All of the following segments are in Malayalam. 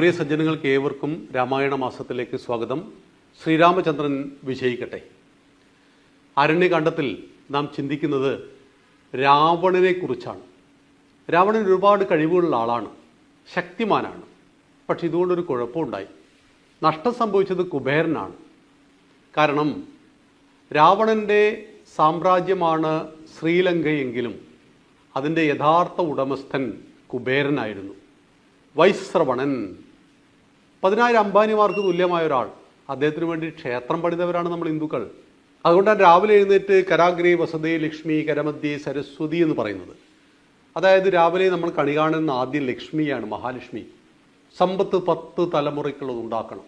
പ്രിയ സജ്ജനങ്ങൾക്ക് ഏവർക്കും രാമായണ മാസത്തിലേക്ക് സ്വാഗതം. ശ്രീരാമചന്ദ്രൻ വിജയിക്കട്ടെ. അരണ്യകാണ്ഡത്തിൽ നാം ചിന്തിക്കുന്നത് രാവണനെ കുറിച്ചാണ്. രാവണൻ ഒരുപാട് കഴിവുകളുള്ള ആളാണ്. ശക്തിമാനാണ്. പക്ഷെ ഇതുകൊണ്ടൊരു കുഴപ്പമുണ്ടായി. നഷ്ടം സംഭവിച്ചത് കുബേരനാണ്. കാരണം രാവണന്റെ സാമ്രാജ്യമാണ് ശ്രീലങ്കയെങ്കിലും അതിന്റെ യഥാർത്ഥ ഉടമസ്ഥൻ കുബേരനായിരുന്നു. വൈശ്രവണൻ പതിനായിരം അംബാനിമാർക്ക് തുല്യമായ ഒരാൾ. അദ്ദേഹത്തിന് വേണ്ടി ക്ഷേത്രം പണിതവരാണ് നമ്മൾ ഹിന്ദുക്കൾ. അതുകൊണ്ടാണ് രാവിലെ എഴുന്നേറ്റ് കരാഗ്രി വസതി ലക്ഷ്മി കരമദ്യ സരസ്വതി എന്ന് പറയുന്നത്. അതായത് രാവിലെ നമ്മൾ കണി കാണുന്ന ആദ്യം ലക്ഷ്മിയാണ് മഹാലക്ഷ്മി. സമ്പത്ത് പത്ത് തലമുറയ്ക്കുള്ളത് ഉണ്ടാക്കണം.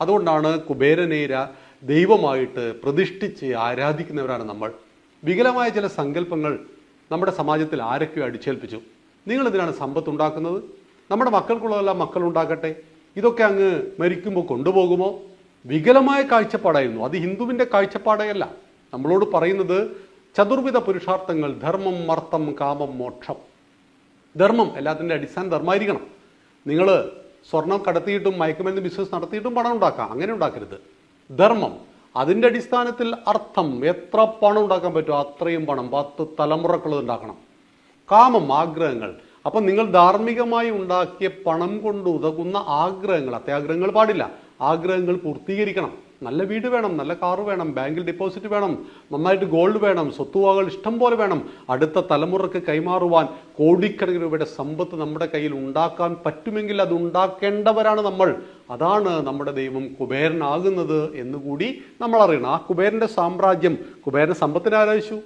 അതുകൊണ്ടാണ് കുബേരനെ ദൈവമായിട്ട് പ്രതിഷ്ഠിച്ച് ആരാധിക്കുന്നവരാണ് നമ്മൾ. വികലമായ ചില സങ്കല്പങ്ങൾ നമ്മുടെ സമാജത്തിൽ ആരൊക്കെയോ അടിച്ചേൽപ്പിച്ചു. നിങ്ങൾ എന്തിനാണ് സമ്പത്ത് ഉണ്ടാക്കുന്നത്? നമ്മുടെ മക്കൾക്കുള്ളതെല്ലാം മക്കൾ ഉണ്ടാക്കട്ടെ ഇതൊക്കെ അങ്ങ് മരിക്കുമ്പോൾ കൊണ്ടുപോകുമോ? വികലമായ കാഴ്ചപ്പാടായിരുന്നു. അത് ഹിന്ദുവിന്റെ കാഴ്ചപ്പാടേയല്ല. നമ്മളോട് പറയുന്നത് ചതുർവിധ പുരുഷാർത്ഥങ്ങൾ ധർമ്മം മർത്തം കാമം മോക്ഷം. ധർമ്മം എല്ലാത്തിന്റെ അടിസ്ഥാന ധർമ്മമായിരിക്കണം നിങ്ങൾ സ്വർണം കടത്തിയിട്ടും മയക്കുമരുന്ന് ബിസിനസ് നടത്തിയിട്ടും പണം ഉണ്ടാക്കാം അങ്ങനെ ഉണ്ടാക്കരുത്. ധർമ്മം അതിന്റെ അടിസ്ഥാനത്തിൽ അർത്ഥം എത്ര പണം ഉണ്ടാക്കാൻ പറ്റുമോ അത്രയും പണം പത്ത് തലമുറക്കുള്ളത് ഉണ്ടാക്കണം. കാമം ആഗ്രഹങ്ങൾ അപ്പം നിങ്ങൾ ധാർമ്മികമായി ഉണ്ടാക്കിയ പണം കൊണ്ട് ഉതകുന്ന ആഗ്രഹങ്ങൾ അത്യാഗ്രഹങ്ങൾ പാടില്ല. ആഗ്രഹങ്ങൾ പൂർത്തീകരിക്കണം. നല്ല വീട് വേണം നല്ല കാറ് വേണം ബാങ്കിൽ ഡെപ്പോസിറ്റ് വേണം നന്നായിട്ട് ഗോൾഡ് വേണം സ്വത്തുവകകൾ ഇഷ്ടം പോലെ വേണം. അടുത്ത തലമുറയ്ക്ക് കൈമാറുവാൻ കോടിക്കണക്കിന് രൂപയുടെ സമ്പത്ത് നമ്മുടെ കയ്യിൽ ഉണ്ടാക്കാൻ പറ്റുമെങ്കിൽ അത് ഉണ്ടാക്കേണ്ടവരാണ് നമ്മൾ. അതാണ് നമ്മുടെ ദൈവം കുബേരനാകുന്നത് എന്നുകൂടി നമ്മൾ അറിയണം. ആ കുബേരന്റെ സാമ്രാജ്യം കുബേരൻ സമ്പത്തിനെ ആരാധിച്ചു?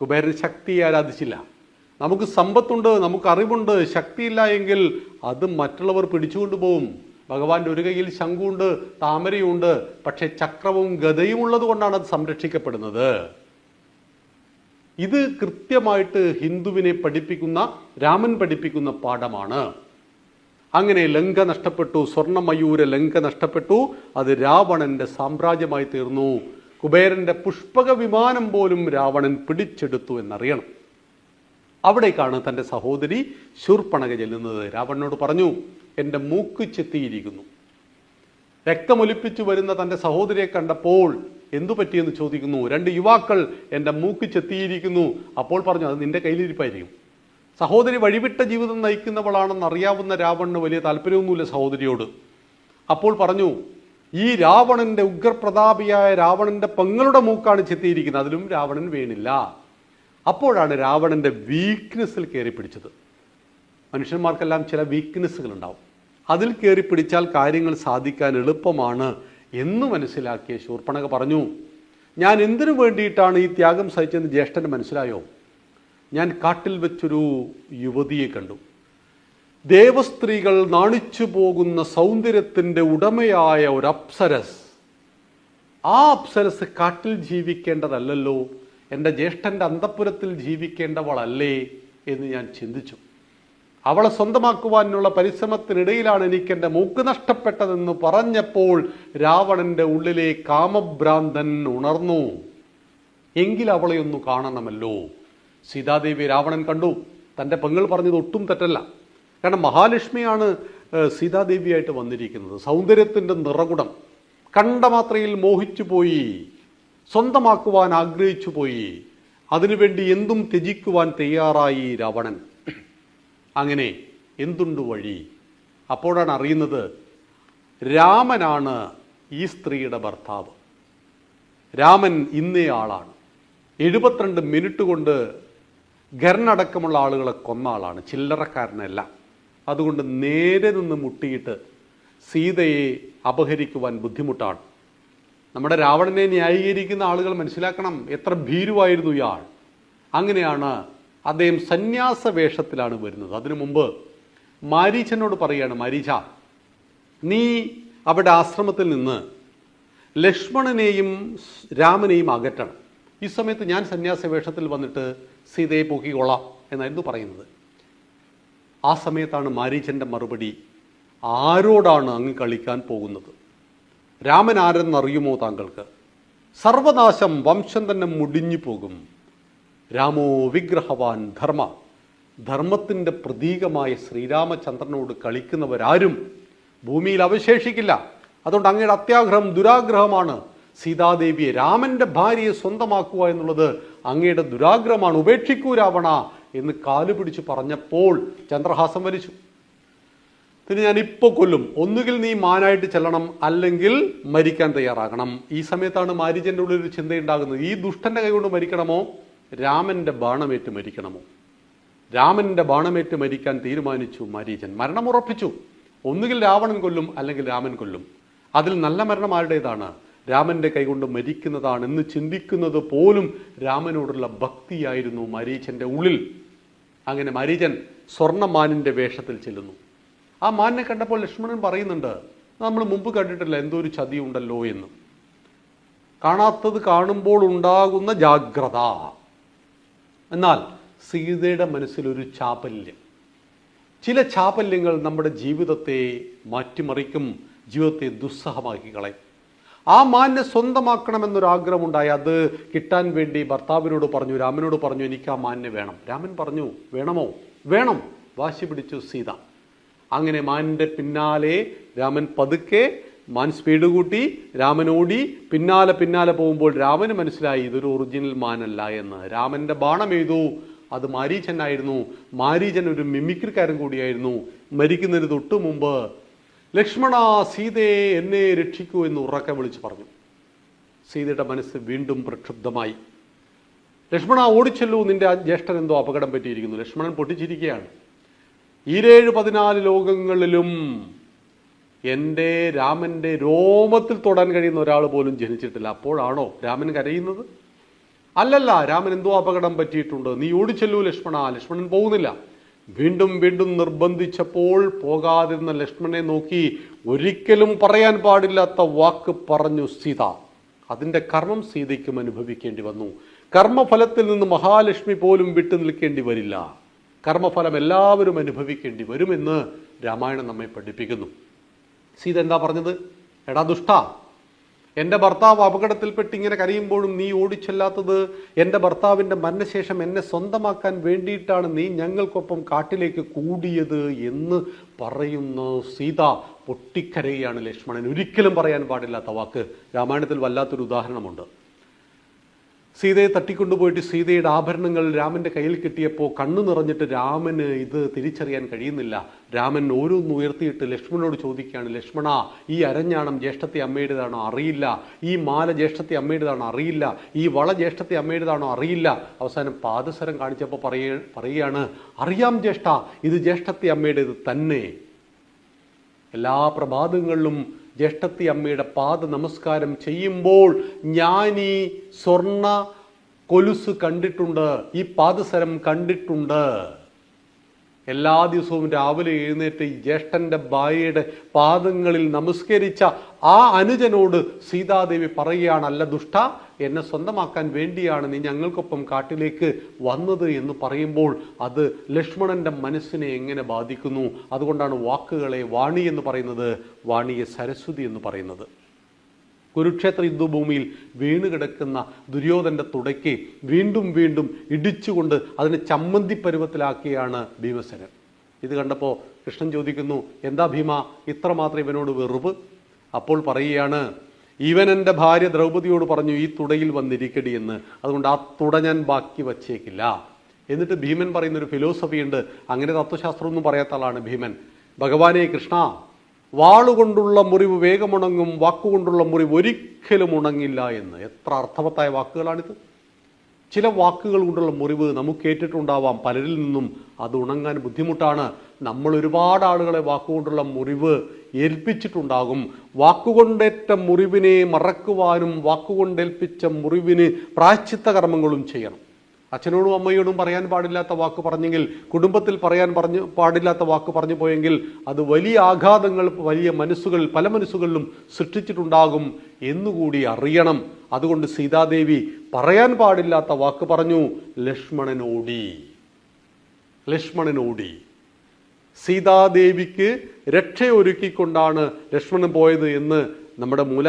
കുബേരൻ ശക്തിയെ ആരാധിച്ചില്ല. നമുക്ക് സമ്പത്തുണ്ട് നമുക്ക് അറിവുണ്ട് ശക്തിയില്ല എങ്കിൽ അത് മറ്റുള്ളവർ പിടിച്ചുകൊണ്ടു പോകും ഭഗവാന്റെ ഒരു കയ്യിൽ ശംഖുണ്ട് താമരയുണ്ട് പക്ഷേ ചക്രവും ഗതയും ഉള്ളത് കൊണ്ടാണ് അത് സംരക്ഷിക്കപ്പെടുന്നത്. ഇത് കൃത്യമായിട്ട് ഹിന്ദുവിനെ പഠിപ്പിക്കുന്ന രാമൻ പഠിപ്പിക്കുന്ന പാഠമാണ്. അങ്ങനെ ലങ്ക നഷ്ടപ്പെട്ടു സ്വർണമയൂര ലങ്ക നഷ്ടപ്പെട്ടു അത് രാവണന്റെ സാമ്രാജ്യമായി തീർന്നു. കുബേരന്റെ പുഷ്പക വിമാനം പോലും രാവണൻ പിടിച്ചെടുത്തു എന്നറിയണം. അവിടേക്കാണ് തന്റെ സഹോദരി ശൂർപ്പണക ചെല്ലുന്നത്. രാവണനോട് പറഞ്ഞു എന്റെ മൂക്ക് ചെത്തിയിരിക്കുന്നു. രക്തമൊലിപ്പിച്ചു വരുന്ന തന്റെ സഹോദരിയെ കണ്ടപ്പോൾ എന്തു പറ്റിയെന്ന് ചോദിക്കുന്നു. രണ്ട് യുവാക്കൾ എന്റെ മൂക്ക് ചെത്തിയിരിക്കുന്നു. അപ്പോൾ പറഞ്ഞു അത് നിന്റെ കയ്യിലിരിപ്പായിരിക്കും. സഹോദരി വഴിവിട്ട ജീവിതം നയിക്കുന്നവളാണെന്ന് അറിയാവുന്ന രാവണന് വലിയ താല്പര്യമൊന്നുമില്ല സഹോദരിയോട്. അപ്പോൾ പറഞ്ഞു ഈ രാവണന്റെ ഉഗ്രപ്രതാപിയായ രാവണന്റെ പെങ്ങളുടെ മൂക്കാണ് ചെത്തിയിരിക്കുന്നത്. അതിലും രാവണൻ വീണില്ല. അപ്പോഴാണ് രാവണന്റെ വീക്ക്നെസ്സിൽ കയറി പിടിച്ചത്. മനുഷ്യന്മാർക്കെല്ലാം ചില വീക്ക്നെസ്സുകൾ ഉണ്ടാവും. അതിൽ കയറി പിടിച്ചാൽ കാര്യങ്ങൾ സാധിക്കാൻ എളുപ്പമാണ് എന്ന് മനസ്സിലാക്കിയ ശൂർപ്പണക പറഞ്ഞു. ഞാൻ എന്തിനു വേണ്ടിയിട്ടാണ് ഈ ത്യാഗം സഹിച്ചെന്ന് ജ്യേഷ്ഠന് മനസ്സിലായോ? ഞാൻ കാട്ടിൽ വെച്ചൊരു യുവതിയെ കണ്ടു. ദേവസ്ത്രീകൾ നാണിച്ചു പോകുന്ന സൗന്ദര്യത്തിന്റെ ഉടമയായ ഒരു അപ്സരസ്. ആ അപ്സരസ് കാട്ടിൽ ജീവിക്കേണ്ടതല്ലല്ലോ. എന്റെ ജ്യേഷ്ഠന്റെ അന്തപ്പുരത്തിൽ ജീവിക്കേണ്ടവളല്ലേ എന്ന് ഞാൻ ചിന്തിച്ചു. അവളെ സ്വന്തമാക്കുവാനുള്ള പരിശ്രമത്തിനിടയിലാണ് എനിക്ക് എന്റെ മൂക്ക് നഷ്ടപ്പെട്ടതെന്ന് പറഞ്ഞപ്പോൾ രാവണന്റെ ഉള്ളിലെ കാമഭ്രാന്തൻ ഉണർന്നു. എങ്കിൽ അവളെ ഒന്ന് കാണണമല്ലോ. സീതാദേവി രാവണൻ കണ്ടു. തന്റെ പെങ്ങൾ പറഞ്ഞത് ഒട്ടും തെറ്റല്ല. കാരണം മഹാലക്ഷ്മിയാണ് സീതാദേവിയായിട്ട് വന്നിരിക്കുന്നത്. സൗന്ദര്യത്തിന്റെ നിറകുടം. കണ്ട മാത്രയിൽ മോഹിച്ചു പോയി സ്വന്തമാക്കുവാൻ ആഗ്രഹിച്ചു പോയി. അതിനുവേണ്ടി എന്തും ത്യജിക്കുവാൻ തയ്യാറായി രാവണൻ. അങ്ങനെ എന്തുണ്ട് വഴി? അപ്പോഴാണ് അറിയുന്നത് രാമനാണ് ഈ സ്ത്രീയുടെ ഭർത്താവ്. രാമൻ ഇന്നേ ആളാണ്. എഴുപത്തിരണ്ട് മിനിറ്റ് കൊണ്ട് ഖരനടക്കമുള്ള ആളുകളെ കൊന്ന ആളാണ്. ചില്ലറക്കാരനല്ല. അതുകൊണ്ട് നേരെ നിന്ന് മുട്ടിയിട്ട് സീതയെ അപഹരിക്കുവാൻ ബുദ്ധിമുട്ടാണ്. നമ്മുടെ രാവണനെ ന്യായീകരിക്കുന്ന ആളുകൾ മനസ്സിലാക്കണം. എത്ര ഭീരുവായിരുന്നു ഇയാൾ. അങ്ങനെയാണ് അദ്ദേഹം സന്യാസ വേഷത്തിലാണ് വരുന്നത്. അതിനു മുമ്പ് മാരീച്ചനോട് പറയാണ് മാരീച്ച നീ അവിടെ ആശ്രമത്തിൽ നിന്ന് ലക്ഷ്മണനെയും രാമനെയും അകറ്റണം. ഈ സമയത്ത് ഞാൻ സന്യാസ വേഷത്തിൽ വന്നിട്ട് സീതയെ പൊക്കിക്കൊള്ളാം എന്നായിരുന്നു പറയുന്നത്. ആ സമയത്താണ് മാരീച്ചന്റെ മറുപടി ആരോടാണ് അങ്ങ് കളിക്കാൻ പോകുന്നത്? രാമൻ ആരെന്നറിയുമോ താങ്കൾക്ക്? സർവനാശം വംശം തന്നെ മുടിഞ്ഞു പോകും. രാമോ വിഗ്രഹവാൻ ധർമ്മ. ധർമ്മത്തിന്റെ പ്രതീകമായ ശ്രീരാമചന്ദ്രനോട് കളിക്കുന്നവരാരും ഭൂമിയിൽ അവശേഷിക്കില്ല. അതുകൊണ്ട് അങ്ങയുടെ അത്യാഗ്രഹം ദുരാഗ്രഹമാണ്. സീതാദേവിയെ രാമന്റെ ഭാര്യയെ സ്വന്തമാക്കുക എന്നുള്ളത് അങ്ങയുടെ ദുരാഗ്രഹമാണ്. ഉപേക്ഷിക്കൂ രാവണ എന്ന് കാലു പിടിച്ച് പറഞ്ഞപ്പോൾ ചന്ദ്രഹാസം വലിച്ചു പിന്നെ ഞാൻ ഇപ്പോൾ കൊല്ലും. ഒന്നുകിൽ നീ മാനായിട്ട് ചെല്ലണം അല്ലെങ്കിൽ മരിക്കാൻ തയ്യാറാകണം. ഈ സമയത്താണ് മാരിജന്റെ ഉള്ളിൽ ഒരു ചിന്തയുണ്ടാകുന്നത്. ഈ ദുഷ്ടന്റെ കൈകൊണ്ട് മരിക്കണമോ? രാമന്റെ ബാണമേറ്റ് മരിക്കണമോ? രാമന്റെ ബാണമേറ്റ് മരിക്കാൻ തീരുമാനിച്ചു മാരീചൻ മരണം ഉറപ്പിച്ചു. ഒന്നുകിൽ രാവണൻ കൊല്ലും അല്ലെങ്കിൽ രാമൻ കൊല്ലും. അതിൽ നല്ല മരണം ആരുടേതാണ്? രാമന്റെ കൈകൊണ്ട് മരിക്കുന്നതാണ് എന്ന് ചിന്തിക്കുന്നത് പോലും രാമനോടുള്ള ഭക്തിയായിരുന്നു മരീചന്റെ ഉള്ളിൽ. അങ്ങനെ മരീചൻ സ്വർണമാനിന്റെ വേഷത്തിൽ ചെല്ലുന്നു. ആ മാനിനെ കണ്ടപ്പോൾ ലക്ഷ്മണൻ പറയുന്നുണ്ട് നമ്മൾ മുമ്പ് കണ്ടിട്ടില്ല എന്തോ ഒരു ചതി ഉണ്ടല്ലോ എന്ന്. കാണാത്തത് കാണുമ്പോൾ ഉണ്ടാകുന്ന ജാഗ്രത. എന്നാൽ സീതയുടെ മനസ്സിലൊരു ചാപല്യം. ചില ചാപല്യങ്ങൾ നമ്മുടെ ജീവിതത്തെ മാറ്റിമറിക്കും ജീവിതത്തെ ദുസ്സഹമാക്കി കളയും. ആ മാനിനെ സ്വന്തമാക്കണമെന്നൊരാഗ്രഹമുണ്ടായി. അത് കിട്ടാൻ വേണ്ടി ഭർത്താവിനോട് പറഞ്ഞു രാമനോട് പറഞ്ഞു എനിക്ക് ആ മാന്യ വേണം. രാമൻ പറഞ്ഞു വേണമോ? വേണം. വാശി പിടിച്ചു സീത. അങ്ങനെ മാനിന്റെ പിന്നാലെ രാമൻ പതുക്കെ മാൻ സ്പീഡ് കൂട്ടി രാമൻ ഓടി. പിന്നാലെ പിന്നാലെ പോകുമ്പോൾ രാമന് മനസ്സിലായി ഇതൊരു ഒറിജിനൽ മാനല്ല എന്ന്. രാമന്റെ ബാണം എഴുതു. അത് മാരീചനായിരുന്നു മാരീചൻ ഒരു മിമിക്രിക്കാരൻ കൂടിയായിരുന്നു. മരിക്കുന്നതിന് തൊട്ടു മുമ്പ് ലക്ഷ്മണ സീതയെ എന്നെ രക്ഷിക്കൂ എന്ന് ഉറക്കെ വിളിച്ചു പറഞ്ഞു. സീതയുടെ മനസ്സ് വീണ്ടും പ്രക്ഷുബ്ധമായി. ലക്ഷ്മണ ഓടിച്ചെല്ലൂ. നിന്റെ ജ്യേഷ്ഠൻ എന്തോ അപകടം പറ്റിയിരിക്കുന്നു. ലക്ഷ്മണൻ പൊട്ടിച്ചിരിക്കുകയാണ്. ഈരേഴ് പതിനാല് ലോകങ്ങളിലും എന്റെ രാമന്റെ രോമത്തിൽ തൊടാൻ കഴിയുന്ന ഒരാൾ പോലും ജനിച്ചിട്ടില്ല. അപ്പോഴാണോ രാമൻ കരയുന്നത്? അല്ലല്ല രാമൻ എന്തോ അപകടം പറ്റിയിട്ടുണ്ട്. നീ ഓടിച്ചെല്ലൂ ലക്ഷ്മണ. ലക്ഷ്മണൻ പോകുന്നില്ല. വീണ്ടും വീണ്ടും നിർബന്ധിച്ചപ്പോൾ പോകാതിരുന്ന ലക്ഷ്മണനെ നോക്കി ഒരിക്കലും പറയാൻ പാടില്ലാത്ത വാക്ക് പറഞ്ഞു സീത. അതിന്റെ കർമ്മം സീതയ്ക്കും അനുഭവിക്കേണ്ടി വന്നു. കർമ്മഫലത്തിൽ നിന്ന് മഹാലക്ഷ്മി പോലും വിട്ടു നിൽക്കേണ്ടി വരില്ല. കർമ്മഫലം എല്ലാവരും അനുഭവിക്കേണ്ടി വരുമെന്ന് രാമായണം നമ്മെ പഠിപ്പിക്കുന്നു. സീത എന്താ പറഞ്ഞത്? എടാ ദുഷ്ട എന്റെ ഭർത്താവ് അപകടത്തിൽപ്പെട്ട് ഇങ്ങനെ കരയുമ്പോഴും നീ ഓടിച്ചെല്ലാത്തത് എന്റെ ഭർത്താവിന്റെ മരണശേഷം എന്നെ സ്വന്തമാക്കാൻ വേണ്ടിയിട്ടാണ് നീ ഞങ്ങൾക്കൊപ്പം കാട്ടിലേക്ക് കൂടിയത് എന്ന് പറയുന്ന സീത. പൊട്ടിക്കരയാണ് ലക്ഷ്മണൻ. ഒരിക്കലും പറയാൻ പാടില്ലാത്ത വാക്ക്. രാമായണത്തിൽ വല്ലാത്തൊരു ഉദാഹരണമുണ്ട്. സീതയെ തട്ടിക്കൊണ്ടുപോയിട്ട് സീതയുടെ ആഭരണങ്ങൾ രാമന്റെ കയ്യിൽ കിട്ടിയപ്പോൾ കണ്ണു നിറഞ്ഞിട്ട് രാമന് ഇത് തിരിച്ചറിയാൻ കഴിയുന്നില്ല. രാമൻ ഓരോന്ന് ഉയർത്തിയിട്ട് ലക്ഷ്മണനോട് ചോദിക്കുകയാണ് ലക്ഷ്മണ ഈ അരഞ്ഞാണം ജ്യേഷ്ഠത്തെ അമ്മയുടേതാണോ അറിയില്ല? ഈ മാല ജ്യേഷ്ഠത്തെ അമ്മയുടേതാണോ അറിയില്ല? ഈ വള ജ്യേഷ്ഠത്തെ അമ്മയുടേതാണോ അറിയില്ല? അവസാനം പാദസരം കാണിച്ചപ്പോൾ പറയ പറയുകയാണ് അറിയാം ജ്യേഷ്ഠ ഇത് ജ്യേഷ്ഠത്തെ അമ്മയുടേത് തന്നെ. എല്ലാ പ്രഭാതങ്ങളിലും ജ്യേഷ്ഠത്തി അമ്മയുടെ പാദ നമസ്കാരം ചെയ്യുമ്പോൾ ഞാൻ ഈ സ്വർണ കൊലുസ് കണ്ടിട്ടുണ്ട് ഈ പാദസരം കണ്ടിട്ടുണ്ട്. എല്ലാ ദിവസവും രാവിലെ എഴുന്നേറ്റ് ജ്യേഷ്ഠന്റെ ഭാര്യയുടെ പാദങ്ങളിൽ നമസ്കരിച്ച ആ അനുജനോട് സീതാദേവി പറയുകയാണ് അല്ല ദുഷ്ട എന്നെ സ്വന്തമാക്കാൻ വേണ്ടിയാണ് നീ ഞങ്ങൾക്കൊപ്പം കാട്ടിലേക്ക് വന്നത് എന്ന് പറയുമ്പോൾ അത് ലക്ഷ്മണന്റെ മനസ്സിനെ എങ്ങനെ ബാധിക്കുന്നു? അതുകൊണ്ടാണ് വാക്കുകളെ വാണി എന്ന് പറയുന്നത് വാണിയെ സരസ്വതി എന്ന് പറയുന്നത്. കുരുക്ഷേത്ര യുദ്ധഭൂമിയിൽ വീണ് കിടക്കുന്ന ദുര്യോധന്റെ തുടയ്ക്ക് വീണ്ടും വീണ്ടും ഇടിച്ചുകൊണ്ട് അതിനെ ചമ്മന്തി പരുവത്തിലാക്കിയാണ് ഭീമസേനൻ. ഇത് കണ്ടപ്പോൾ കൃഷ്ണൻ ചോദിക്കുന്നു എന്താ ഭീമ? ഇത്രമാത്രം ഇവനോട് വെറുപ്പ്? അപ്പോൾ പറയുകയാണ് ഇവൻ എന്റെ ഭാര്യ ദ്രൗപതിയോട് പറഞ്ഞു ഈ തുടയിൽ വന്നിരിക്കടി എന്ന്. അതുകൊണ്ട് ആ തുട ഞാൻ ബാക്കി വച്ചേക്കില്ല. എന്നിട്ട് ഭീമൻ പറയുന്ന ഒരു ഫിലോസഫി ഉണ്ട്. അങ്ങനെ തത്വശാസ്ത്രമൊന്നും പറയാത്ത ആളാണ് ഭീമൻ. ഭഗവാനെ കൃഷ്ണ വാളുകൊണ്ടുള്ള മുറിവ് വേഗമുണങ്ങും വാക്കുകൊണ്ടുള്ള മുറിവ് ഒരിക്കലും ഉണങ്ങില്ല എന്ന്. എത്ര അർത്ഥവത്തായ വാക്കുകളാണിത്. ചില വാക്കുകൾ കൊണ്ടുള്ള മുറിവ് നമുക്ക് ഏറ്റിട്ടുണ്ടാവാം. പലരിൽ നിന്നും അത് ഉണങ്ങാൻ ബുദ്ധിമുട്ടാണ്. നമ്മൾ ഒരുപാട് ആളുകളെ വാക്കുകൊണ്ടുള്ള മുറിവ് ഏൽപ്പിച്ചിട്ടുണ്ടാകും. വാക്കുകൊണ്ടേറ്റ മുറിവിനെ മറക്കുവാനും വാക്കുകൊണ്ടേൽപ്പിച്ച മുറിവിന് പ്രായച്ചിത്ത കർമ്മങ്ങളും ചെയ്യണം. അച്ഛനോടും അമ്മയോടും പറയാൻ പാടില്ലാത്ത വാക്ക് പറഞ്ഞെങ്കിൽ കുടുംബത്തിൽ പറയാൻ പറഞ്ഞു പാടില്ലാത്ത വാക്ക് പറഞ്ഞു പോയെങ്കിൽ അത് വലിയ ആഘാതങ്ങൾ വലിയ മനസ്സുകൾ പല മനസ്സുകളിലും സൃഷ്ടിച്ചിട്ടുണ്ടാകും എന്നുകൂടി അറിയണം. അതുകൊണ്ട് സീതാദേവി പറയാൻ പാടില്ലാത്ത വാക്ക് പറഞ്ഞു ലക്ഷ്മണനോടി. ലക്ഷ്മണനോടി. സീതാദേവിക്ക് രക്ഷയൊരുക്കിക്കൊണ്ടാണ് ലക്ഷ്മണൻ പോയത് എന്ന് നമ്മുടെ മൂല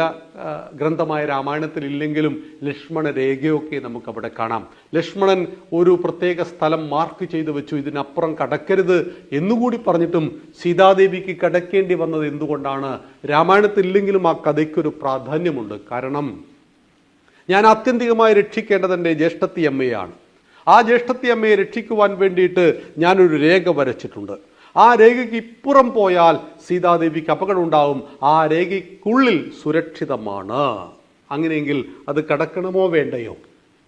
ഗ്രന്ഥമായ രാമായണത്തിൽ ഇല്ലെങ്കിലും ലക്ഷ്മണ രേഖയൊക്കെ നമുക്ക് അവിടെ കാണാം. ലക്ഷ്മണൻ ഒരു പ്രത്യേക സ്ഥലം മാർക്ക് ചെയ്തു വെച്ചു. ഇതിനപ്പുറം കടക്കരുത് എന്നുകൂടി പറഞ്ഞിട്ടും സീതാദേവിക്ക് കടക്കേണ്ടി വന്നത് എന്തുകൊണ്ടാണ്? രാമായണത്തിൽ ഇല്ലെങ്കിലും ആ കഥയ്ക്കൊരു പ്രാധാന്യമുണ്ട്. കാരണം ഞാൻ ആത്യന്തികമായി രക്ഷിക്കേണ്ടത് എന്റെ ജ്യേഷ്ഠത്തി അമ്മയാണ് ആ ജ്യേഷ്ഠത്തി അമ്മയെ രക്ഷിക്കുവാൻ വേണ്ടിയിട്ട് ഞാനൊരു രേഖ വരച്ചിട്ടുണ്ട്. ആ രേഖയ്ക്ക് ഇപ്പുറം പോയാൽ സീതാദേവിക്ക് അപകടം ഉണ്ടാവും ആ രേഖയ്ക്കുള്ളിൽ സുരക്ഷിതമാണ്. അങ്ങനെയെങ്കിൽ അത് കടക്കണമോ വേണ്ടയോ?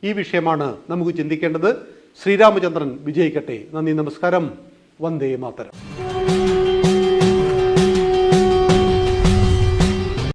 ഈ വിഷയമാണ് നമുക്ക് ചിന്തിക്കേണ്ടത്. ശ്രീരാമചന്ദ്രൻ വിജയിക്കട്ടെ. നന്ദി നമസ്കാരം. വന്ദേ മാതരം.